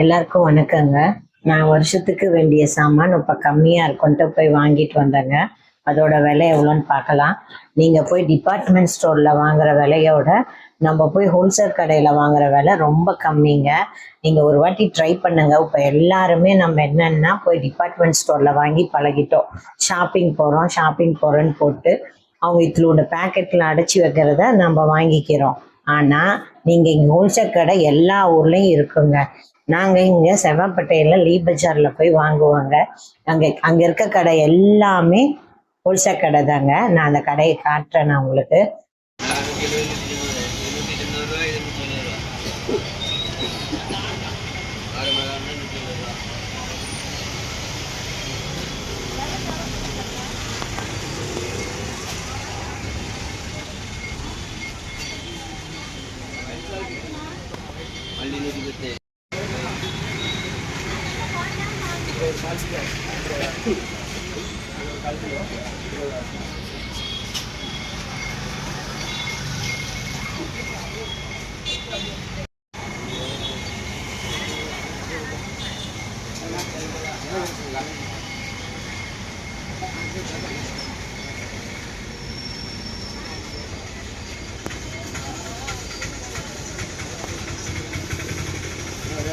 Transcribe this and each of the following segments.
எல்லாருக்கும் வணக்கங்க. நான் வருஷத்துக்கு வேண்டிய சாமான் இப்போ கம்மியாக இருக்குன்ட்டு போய் வாங்கிட்டு வந்தேங்க. அதோட விலை எவ்வளோன்னு பார்க்கலாம். நீங்கள் போய் டிபார்ட்மெண்ட் ஸ்டோரில் வாங்குற விலையோட நம்ம போய் ஹோல்சேல் கடையில் வாங்குற விலை ரொம்ப கம்மிங்க. நீங்கள் ஒரு வாட்டி ட்ரை பண்ணுங்க. இப்போ எல்லாருமே நம்ம என்னென்னா போய் டிபார்ட்மெண்ட் ஸ்டோரில் வாங்கி பழகிட்டோம். ஷாப்பிங் போகிறோம் ஷாப்பிங் போகிறோன்னு போட்டு அவங்க இதில் பேக்கெட்டில் அடைச்சி வைக்கிறத நம்ம வாங்கிக்கிறோம். ஆனால் நீங்கள் இங்கே ஹோல்சேல் கடை எல்லா ஊர்லேயும் இருக்குங்க. நாங்கள் இங்கே செவ்வாப்பேட்டையில் லீ பஜாரில் போய் வாங்குவாங்க. அங்கே அங்கே இருக்க கடை எல்லாமே ஹோல்சேல் கடை தாங்க. நான் அந்த கடையை காட்டுறேன் நான் உங்களுக்கு.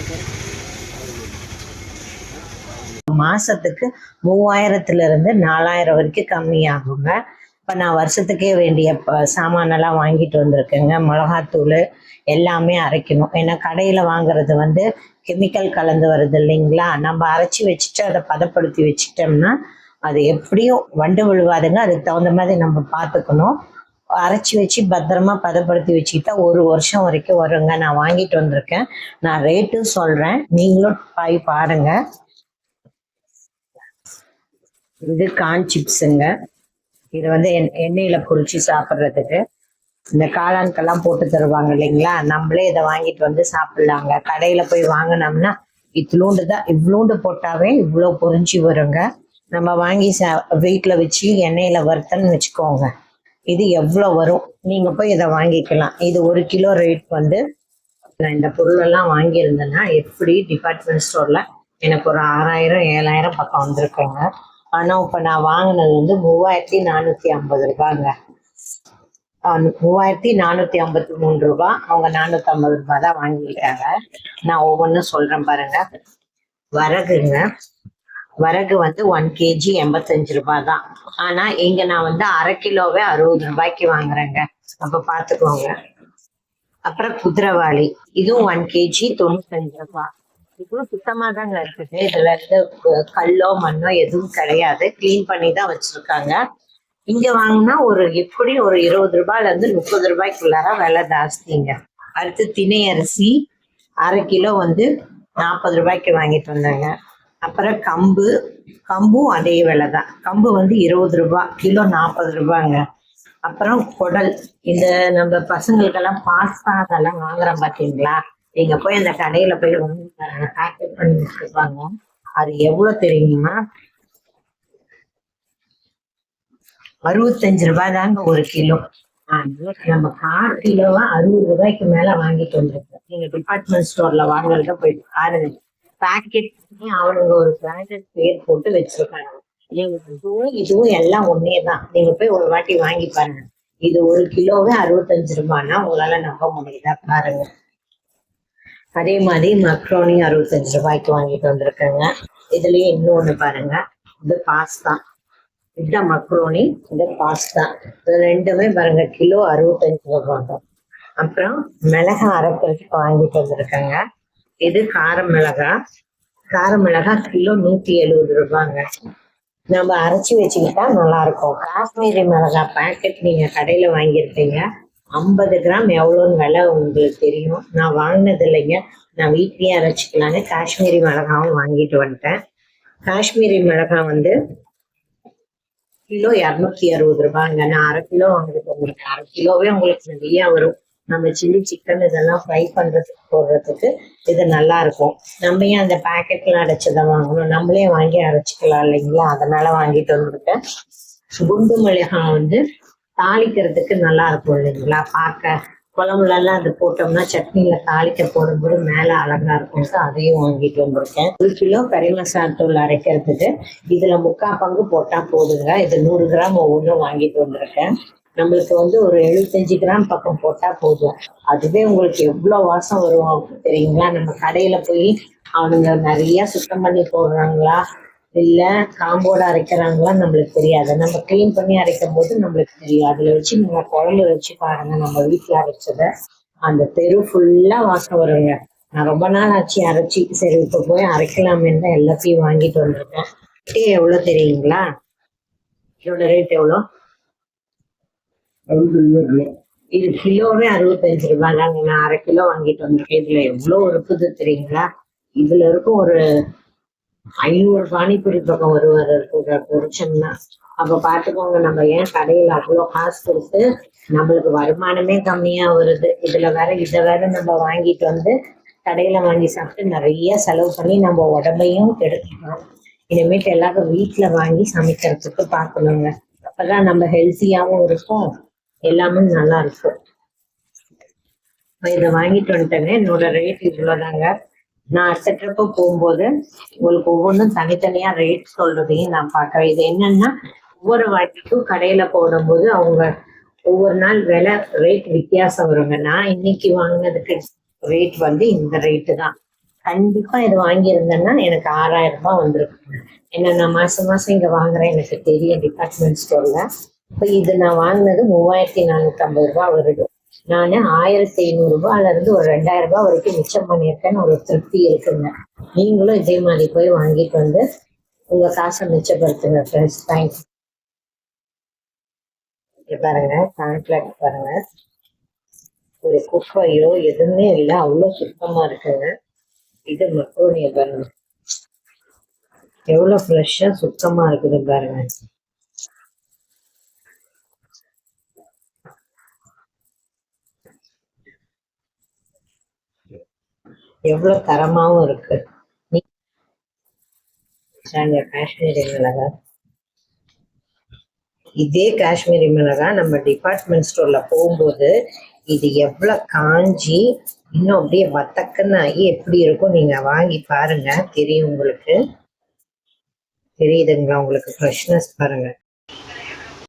Gracias. மூவாயிரத்துல இருந்து நாலாயிரம் வரைக்கும் கம்மியாகுங்க. இப்போ நான் வருஷத்துக்கே வேண்டிய ப- சாமானெல்லாம் வாங்கிட்டு வந்திருக்கேங்க. மிளகாத்தூள் எல்லாமே அரைக்கணும். ஏன்னா கடையில் வாங்குறது வந்து கெமிக்கல் கலந்து வருது இல்லைங்களா? நம்ம அரைச்சி வச்சுட்டு அதை பதப்படுத்தி வச்சுட்டோம்னா அது எப்படியும் வண்டு விழுவாதுங்க. அதுக்கு தகுந்த மாதிரி நம்ம பார்த்துக்கணும். அரைச்சி வச்சு பத்திரமா பதப்படுத்தி வச்சுக்கிட்டா ஒரு வருஷம் வரைக்கும் வருங்க. நான் வாங்கிட்டு வந்திருக்கேன். நான் ரேட்டும் சொல்கிறேன் நீங்களும் பாய் பாருங்க. இது கான் சிப்ஸுங்க இது வந்து எண் எண்ணெயில் பொரிச்சு சாப்பிட்றதுக்கு. இந்த காளான்கெல்லாம் போட்டு தருவாங்க இல்லைங்களா? நம்மளே இதை வாங்கிட்டு வந்து சாப்பிட்லாங்க. கடையில் போய் வாங்கினோம்னா இத்திலூண்டு தான். இவ்வளோண்டு போட்டாவே இவ்வளோ பொரிஞ்சு வருங்க. நம்ம வாங்கி சா வீட்டில் வச்சு எண்ணெயில் வறுத்தன்னு வச்சுக்கோங்க. இது எவ்வளோ வரும்? நீங்கள் போய் இதை வாங்கிக்கலாம். இது ஒரு கிலோ ரேட் வந்து நான் இந்த பொருளெல்லாம் வாங்கியிருந்தேன்னா எப்படி டிபார்ட்மெண்ட் ஸ்டோரில் எனக்கு ஒரு ஆறாயிரம் ஏழாயிரம் பக்கம் வந்திருக்குங்க. ஆனால் இப்போ நான் வாங்கினது வந்து மூவாயிரத்தி நானூற்றி ஐம்பது ரூபாங்க. மூவாயிரத்தி நானூற்றி ஐம்பத்தி மூணு ரூபா. அவங்க நானூற்றி ஐம்பது ரூபா தான் வாங்கியிருக்காங்க. நான் ஒவ்வொன்றும் சொல்கிறேன் பாருங்க. வரகுங்க. வரகு வந்து ஒன் கேஜி எண்பத்தஞ்சு ரூபாய் தான். ஆனால் இங்கே நான் வந்து அரை கிலோவே அறுபது ரூபாய்க்கு வாங்குறேங்க. அப்போ பார்த்துக்கோங்க அப்புறம் குதிரவாளி. இதுவும் ஒன் கேஜி தொண்ணூத்தஞ்சு ரூபாய் இதுவும் சுத்தமா தாங்க இருக்குது. இதுல இருந்து கல்லோ மண்ணோ எதுவும் கிடையாது. க்ளீன் பண்ணி தான் வச்சிருக்காங்க. இங்க வாங்கினா ஒரு எப்படி ஒரு இருபது ரூபாயில இருந்து முப்பது ரூபாய்க்குள்ளார விலை ஜாஸ்திங்க. அடுத்து திணை அரிசி அரை கிலோ வந்து நாற்பது ரூபாய்க்கு வாங்கிட்டு வந்தாங்க. அப்புறம் கம்பு கம்பும் அதே விலை தான் கம்பு வந்து இருபது ரூபா கிலோ நாற்பது ரூபாங்க. அப்புறம் குடல். இந்த நம்ம பசங்களுக்கெல்லாம் பாஸ்தா அதெல்லாம் வாங்குறோம் பார்த்தீங்களா நீங்க போய் அந்த கடையில போய் பேக்கெட் பண்ணி வச்சிருப்பாங்க அது எவ்வளவு தெரியுமா? அறுபத்தஞ்சு ரூபாய் தாங்க ஒரு கிலோ. நம்ம கால் கிலோவா அறுபது ரூபாய்க்கு மேல வாங்கிட்டு வந்திருக்கோம். நீங்க டிபார்ட்மெண்ட் ஸ்டோர்ல வாங்குறத போய் பாருங்க. பேக்கெட் அவனுங்க ஒரு பிராண்டட் பேர் போட்டு வச்சிருக்காங்க. நீங்க இதுவும் இதுவும் எல்லாம் ஒன்னே தான் நீங்க போய் ஒரு வாட்டி வாங்கி பாருங்க. இது ஒரு கிலோவே அறுபத்தஞ்சு ரூபாய்னா உங்களால நம்ப முடியுதா? பாருங்க. அதே மாதிரி மக்ரோனி அறுபத்தஞ்சு ரூபாய்க்கு வாங்கிட்டு வந்திருக்கேங்க. இதுலயே இன்னொன்று பாருங்க. இது பாஸ்தா. இந்த மக்ரோனி இந்த பாஸ்தா. இது ரெண்டுமே பாருங்க கிலோ அறுபத்தஞ்சு ரூபாங்க அப்புறம் மிளகா அரைக்கிறதுக்கு வாங்கிட்டு வந்திருக்கேங்க. இது கார மிளகா. கார மிளகா கிலோ நூத்தி எழுபது ரூபாங்க நம்ம அரைச்சி வச்சுக்கிட்டா நல்லா இருக்கும். காஷ்மீரி மிளகா பேக்கெட் நீங்க கடையில வாங்கியிருப்பீங்க. ஐம்பது கிராம் எவ்வளோன்னு விலை உங்களுக்கு தெரியும். நான் வாங்கினது இல்லைங்க. நான் வீட்லேயே அரைச்சிக்கலான்னு காஷ்மீரி மிளகாவும் வாங்கிட்டு வந்துட்டேன். காஷ்மீரி மிளகாய் வந்து கிலோ இரநூத்தி அறுபது ரூபாங்க நான் அரை கிலோ வாங்கிட்டு உங்களுக்கு அரை கிலோவே உங்களுக்கு நிறையா வரும். நம்ம சில்லி சிக்கன் இதெல்லாம் ஃப்ரை பண்ணுறதுக்கு போடுறதுக்கு இது நல்லா இருக்கும். நம்ம ஏன் அந்த பேக்கெட்ல அடைச்சதை வாங்கணும்? நம்மளே வாங்கி அரைச்சிக்கலாம் இல்லைங்களா? அதனால வாங்கிட்டு வந்துருக்கேன் குண்டு மிளகாய் வந்து தாளிக்கிறதுக்கு நல்லா இருக்கும் இல்லைங்களா? பார்க்க குழம்புலலாம் அது போட்டோம்னா சட்னியில தாளிக்க போடும்போது மேலே அழகா இருக்கும். So அதையும் வாங்கிட்டு வந்திருக்கேன். ஒரு கிலோ கறி மசாலா தூள் அரைக்கிறதுக்கு இதுல முக்கால் பங்கு போட்டா போதுங்க. இது நூறு கிராம் ஒவ்வொன்றும் வாங்கிட்டு வந்திருக்கேன். நம்மளுக்கு வந்து ஒரு எழுபத்தஞ்சு கிராம் பக்கம் போட்டா போதும். அதுவே உங்களுக்கு எவ்வளோ வாசம் வரும் தெரியுங்களா? நம்ம கடையில போய் அவனுங்க நிறைய சுத்தம் பண்ணி போடுறாங்களா? இல்ல காம்போட அரைக்கிறாங்களா நம்மளுக்கு தெரியாது. நம்ம க்ளீன் பண்ணி அரைக்கும் போது நம்மளுக்கு தெரியும். அதுல வச்சு நீங்க குழம்பு வச்சு பாருங்க நம்ம வீட்டுல அரைச்சத. அந்த தெரு ஃபுல்லா வாசம் வருங்க. நான் ரொம்ப நாள் ஆச்சு அரைச்சி. சரி இப்ப போய் அரைக்கலாமேன்னு தான் எல்லாத்தையும் வாங்கிட்டு வந்திருக்கேன். டீ எவ்வளவு தெரியுங்களா? இதோட ரேட் எவ்வளோ? இது கிலோவே அறுபத்தஞ்சு ரூபாய் தாங்க நான் அரை கிலோ வாங்கிட்டு வந்திருக்கேன். இதுல எவ்வளவு இருக்குது தெரியுங்களா? இதுல இருக்கும் ஒரு ஐநூறு பானிபூரி பக்கம் வருவார் இருக்கிற புருஷன்னா அப்ப பாத்துக்கோங்க நம்ம ஏன் கடையில அவ்வளவு காசு கொடுத்து நம்மளுக்கு வருமானமே கம்மியா வருது. இதுல வேற இதை வேற நம்ம வாங்கிட்டு வந்து கடையில வாங்கி சாப்பிட்டு நிறைய செலவு பண்ணி நம்ம உடம்பையும் கெடுத்துக்கலாம். இனிமேட்டு எல்லாரும் வீட்டுல வாங்கி சமைக்கிறதுக்கு பார்க்கணுங்க. அப்பதான் நம்ம ஹெல்த்தியாவும் இருக்கும். எல்லாமே நல்லா இருக்கும். இதை வாங்கிட்டு வந்துட்டேங்க. என்னோட ரேட் இவ்வளவுதாங்க நான் அடுத்த ட்ரிப்பு போகும்போது உங்களுக்கு ஒவ்வொன்றும் தனித்தனியா ரேட் சொல்றதையும் நான் பார்க்குறேன். இது என்னன்னா ஒவ்வொரு வாட்டிக்கும் கடையில போடும்போது அவங்க ஒவ்வொரு நாள் விலை ரேட் வித்தியாசம் வருங்க. நான் இன்னைக்கு வாங்கினதுக்கு ரேட் வந்து இந்த ரேட்டு தான். கண்டிப்பா இது வாங்கியிருந்தேன்னா எனக்கு ஆறாயிரம் ரூபாய் வந்திருக்கு ஏன்னா நான் மாசம் மாசம் இங்க வாங்குறேன் எனக்கு தெரியும் டிபார்ட்மெண்ட் ஸ்டோர்ல இப்ப இது நான் வாங்கினது மூவாயிரத்தி நானூத்தி ஐம்பது ரூபாய் வருது. நான் ஆயிரத்தி ஐநூறு ரூபாயில இருந்து ஒரு ரெண்டாயிரம் ரூபாய் வரைக்கும் மிச்சம் பண்ணியிருக்கேன்னு ஒரு திருப்தி இருக்குங்க. நீங்களும் இதே மாதிரி போய் வாங்கிட்டு வந்து உங்க காசை மிச்சப்படுத்துங்க ஃப்ரெண்ட்ஸ் தேங்க்ஸ் பாருங்க கான்ட்ராக்ட் பாருங்க. ஒரு குப்பையோ எதுவுமே இல்லை அவ்வளவு சுத்தமா இருக்குங்க. இது மக்ரோனிய பாருங்க. எவ்வளவு ஃப்ரெஷ்ஷாக சுத்தமா இருக்குது பாருங்க. எவ்வளவு தரமாவும் இருக்கு. காஷ்மீரி மிளகா. இதே காஷ்மீரி மிளகா நம்ம டிபார்ட்மெண்ட் ஸ்டோர்ல போகும்போது இது எவ்வளவு காஞ்சி இன்னும் அப்படியே வத்தக்குன்னு ஆகி எப்படி இருக்கும் நீங்க வாங்கி பாருங்க. தெரியும் உங்களுக்கு. தெரியுதுங்களா உங்களுக்கு ஃப்ரெஷ்னஸ் பாருங்க.